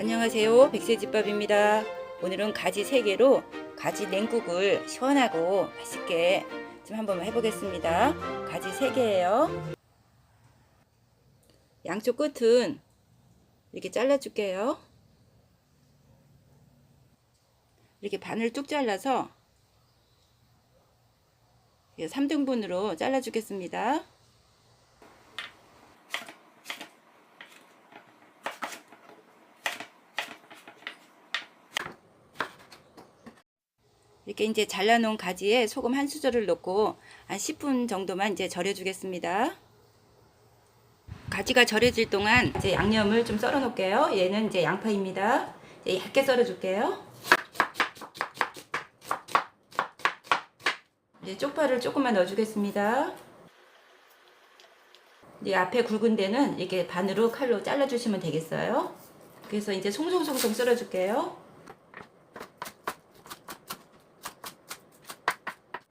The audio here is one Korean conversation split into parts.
안녕하세요. 백세집밥입니다. 오늘은 가지 3개로 가지 냉국을 시원하고 맛있게 좀 한번 해보겠습니다. 가지 3개예요. 양쪽 끝은 이렇게 잘라줄게요. 이렇게 반을 뚝 잘라서 3등분으로 잘라주겠습니다. 이렇게 이제 잘라놓은 가지에 소금 한 수저를 넣고 한 10분 정도만 이제 절여주겠습니다. 가지가 절여질 동안 이제 양념을 좀 썰어 놓을게요. 얘는 이제 양파입니다. 이제 얇게 썰어 줄게요. 이제 쪽파를 조금만 넣어 주겠습니다. 이제 앞에 굵은 데는 이렇게 반으로 칼로 잘라 주시면 되겠어요. 그래서 이제 송송송송 썰어 줄게요.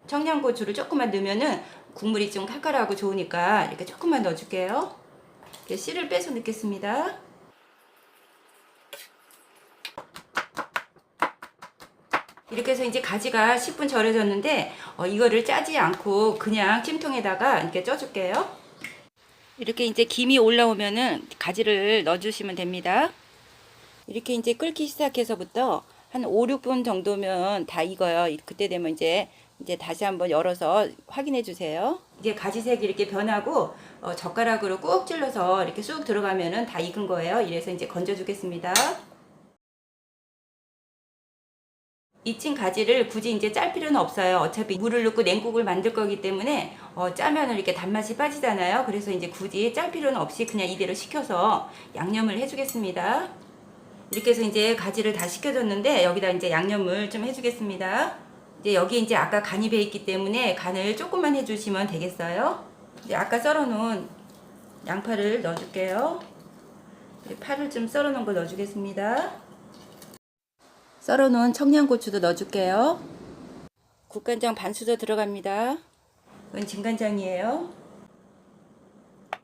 청양고추를 조금만 넣으면은 국물이 좀 칼칼하고 좋으니까 이렇게 조금만 넣어줄게요. 이렇게 씨를 빼서 넣겠습니다. 이렇게 해서 이제 가지가 10분 절여졌는데 어, 이거를 짜지 않고 그냥 찜통에다가 이렇게 쪄줄게요. 이렇게 이제 김이 올라오면은 가지를 넣어주시면 됩니다. 이렇게 이제 끓기 시작해서부터 한 5, 6분 정도면 다 익어요. 그때 되면 이제 이제 다시 한번 열어서 확인해 주세요. 이게 가지색이 이렇게 변하고 어, 젓가락으로 꾹 찔러서 이렇게 쑥 들어가면은 다 익은 거예요. 이래서 이제 건져 주겠습니다. 익힌 가지를 굳이 이제 짤 필요는 없어요. 어차피 물을 넣고 냉국을 만들 거기 때문에 어, 짜면은 이렇게 단맛이 빠지잖아요. 그래서 이제 굳이 짤 필요는 없이 그냥 이대로 식혀서 양념을 해주겠습니다. 이렇게 해서 이제 가지를 다 식혀줬는데 여기다 이제 양념을 좀 해주겠습니다. 이제 여기 이제 아까 간이 배 있기 때문에 간을 조금만 해주시면 되겠어요. 이제 아까 썰어놓은 양파를 넣어줄게요. 파를 좀 썰어놓은 거 넣어주겠습니다. 썰어놓은 청양고추도 넣어줄게요. 국간장 반 수저 들어갑니다. 이건 진간장이에요.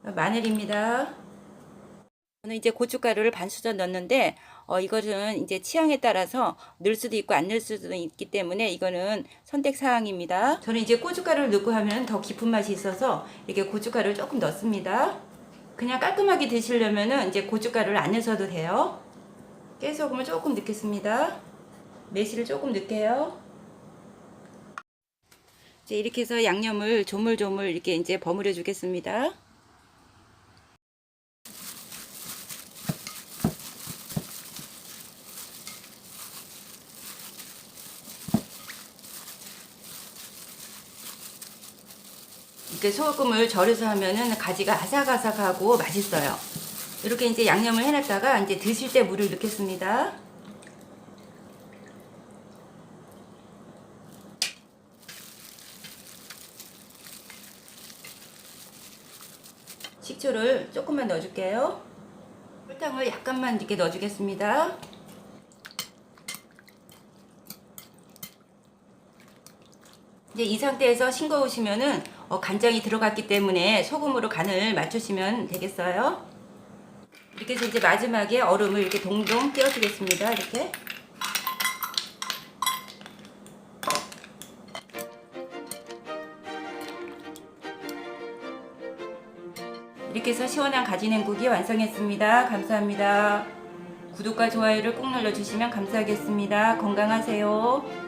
마늘입니다. 저는 이제 고춧가루를 반 수저 넣었는데 어, 이것은 이제 취향에 따라서 넣을 수도 있고 안 넣을 수도 있기 때문에 이거는 선택 사항입니다. 저는 이제 고춧가루를 넣고 하면 더 깊은 맛이 있어서 이렇게 고춧가루를 조금 넣습니다. 그냥 깔끔하게 드시려면은 이제 고춧가루를 안 넣으셔도 돼요. 깨소금을 조금 넣겠습니다. 매실을 조금 넣을게요. 이제 이렇게 해서 양념을 조물조물 이렇게 이제 버무려 주겠습니다. 이렇게 소금을 절여서 하면은 가지가 아삭아삭하고 맛있어요. 이렇게 이제 양념을 해놨다가 이제 드실 때 물을 넣겠습니다. 식초를 조금만 넣어줄게요. 설탕을 약간만 이렇게 넣어주겠습니다. 이제 이 상태에서 싱거우시면은 어, 간장이 들어갔기 때문에 소금으로 간을 맞추시면 되겠어요. 이렇게 해서 이제 마지막에 얼음을 이렇게 동동 띄워주겠습니다. 이렇게. 이렇게 해서 시원한 가지냉국이 완성했습니다. 감사합니다. 구독과 좋아요를 꼭 눌러주시면 감사하겠습니다. 건강하세요.